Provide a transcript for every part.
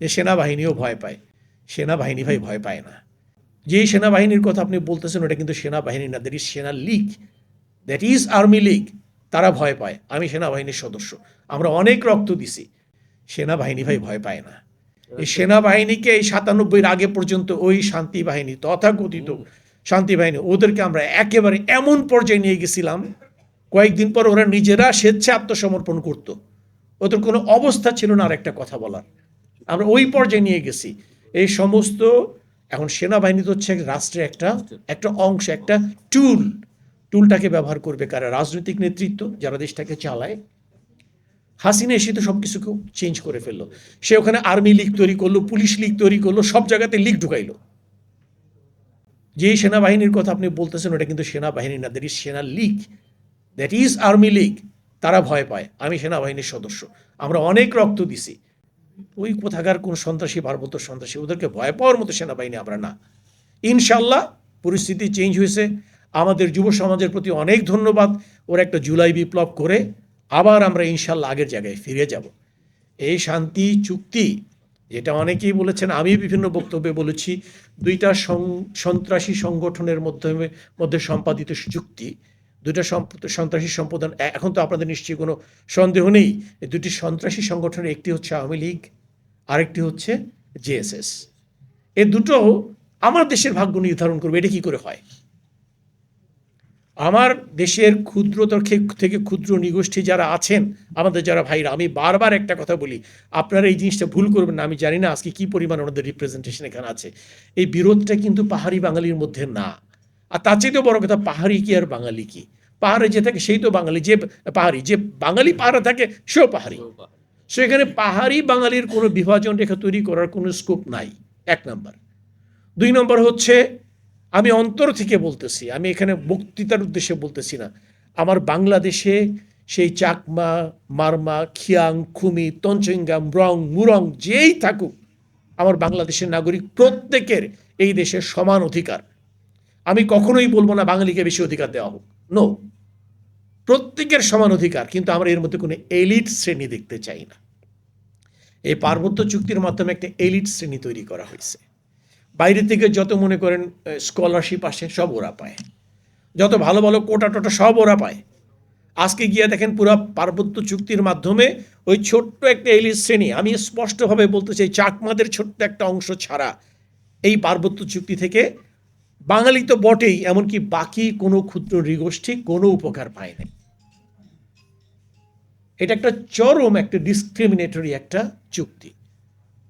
যে সেনাবাহিনীও ভয় পায়। সেনাবাহিনী ভাই ভয় পায় না। যেই সেনাবাহিনীর কথা আপনি বলতেছেন, ওটা কিন্তু সেনাবাহিনী না দ্যাট ইজ সেনা league. That is army league. তারা ভয় পায়। আমি সেনাবাহিনীর সদস্য। আমরা অনেক রক্ত দিছি। সেনাবাহিনী ভাই ভয় পায় না। এই সেনাবাহিনীকে এই সাতানব্বইয়ের আগে পর্যন্ত ওই শান্তি বাহিনী তথাকথিত শান্তি বাহিনী ওদেরকে আমরা একেবারে এমন পর্যায়ে নিয়ে গেছিলাম, কয়েকদিন পর ওরা নিজেরা স্বেচ্ছা আত্মসমর্পণ করত। ওদের কোনো অবস্থা ছিল না আর একটা কথা বলার। আমরা ওই পর্যায়ে নিয়ে গেছি। এই সমস্ত, এখন সেনাবাহিনী তো হচ্ছে রাষ্ট্রের একটা একটা অংশ, একটা টুল টুলটাকে ব্যবহার করবে কারা? রাজনৈতিক নেতৃত্ব যারা দেশটাকে চালায়। হাসিনা এসে তো সব কিছুকে চেঞ্জ করে ফেলল। সে ওখানে আর্মি লীগ তৈরি করল পুলিশ লীগ তৈরি করল, সব জায়গাতে লীগ ঢুকাইলো। যেই সেনাবাহিনীর কথা আপনি বলতেছেন, ওটা কিন্তু সেনাবাহিনী না দ্যাট ইজ সেনা league that is army league তারা ভয় পায়, আমি সেনাবাহিনীর সদস্য। আমরা অনেক রক্ত দিছি। ওই কোথাকার কোন সন্ত্রাসী, পার্বত্য সন্ত্রাসী, ওদেরকে ভয় পাওয়ার মতো সেনাবাহিনী আমরা না। ইনশাল্লাহ পরিস্থিতি চেঞ্জ হয়েছে। আমাদের যুব সমাজের প্রতি অনেক ধন্যবাদ। ওরা একটা জুলাই বিপ্লব করে আবার আমরা ইনশাল্লাহ আগের জায়গায় ফিরে যাব। এই শান্তি, চুক্তি, যেটা অনেকেই বলেছেন, আমি বিভিন্ন বক্তব্যে বলেছি, দুইটা সন্ত্রাসী সংগঠনের মধ্যে মধ্যে সম্পাদিত চুক্তি সম্প- সন্ত্রাসী সম্পাদন এখন তো আপনাদের নিশ্চয়ই কোনো সন্দেহ নেই দুটি সন্ত্রাসী সংগঠনের একটি হচ্ছে আওয়ামী লীগ, আরেকটি হচ্ছে জেএসএস এ দুটো আমার দেশের ভাগ্য নির্ধারণ করবে, এটা কি করে হয়? আমার দেশের ক্ষুদ্রতর থেকে ক্ষুদ্র নিগোষ্ঠী যারা আছেন, আমাদের যারা ভাইরা, আমি বারবার একটা কথা বলি, আপনারা এই জিনিসটা ভুল করবেন না, আমি জানি না আজকে কি পরিমাণ ওনাদের রিপ্রেজেন্টেশন এখানে আছে। এই বিরোধটা কিন্তু পাহাড়ি বাঙালির মধ্যে না। আর তার চাইতেও বড় কথা পাহাড়ি কি আর বাঙালি কি? পাহাড়ে যে থাকে সেই তো বাঙালি যে পাহাড়ি যে বাঙালি পাহাড়ে থাকে সেও পাহাড়ি। সেখানে পাহাড়ি। বাঙালির কোনো বিভাজন রেখা তৈরি করার কোনো স্কোপ নাই এক নম্বর। দুই নম্বর হচ্ছে আমি অন্তর থেকে বলতেছি আমি এখানে বক্তৃতার উদ্দেশ্যে বলতেছি না। আমার বাংলাদেশে সেই চাকমা মারমা খিয়াং খুমি তঞ্চঙ্গাম রং মুরং যেই থাকুক আমার বাংলাদেশের নাগরিক প্রত্যেকের এই দেশের সমান অধিকার। আমি কখনোই বলব না বাঙালিকে বেশি অধিকার দেওয়া হোক। নো প্রত্যেকের সমান অধিকার, কিন্তু আমরা এর মধ্যে কোনো এলিট শ্রেণি দেখতে চাই না। এই পার্বত্য চুক্তির মাধ্যমে একটা এলিট শ্রেণি তৈরি করা হয়েছে। বাইরে থেকে যত মনে করেন স্কলারশিপ আসে, সব ওরা পায়। যত ভালো ভালো কোটা টোটা সব ওরা পায়। আজকে গিয়ে দেখেন পুরো পার্বত্য চুক্তির মাধ্যমে ওই ছোট্ট একটা এলিট শ্রেণি, আমি স্পষ্টভাবে বলতে চাই, চাকমাদের ছোট্ট একটা অংশ ছাড়া এই পার্বত্য চুক্তি থেকে বাঙালি তো বটেই, এমনকি বাকি কোনো ক্ষুদ্র নৃগোষ্ঠী কোনো উপকার পায় নাই। এটা একটা চরম, একটা ডিসক্রিমিনেটরি একটা চুক্তি।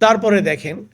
তারপরে দেখেন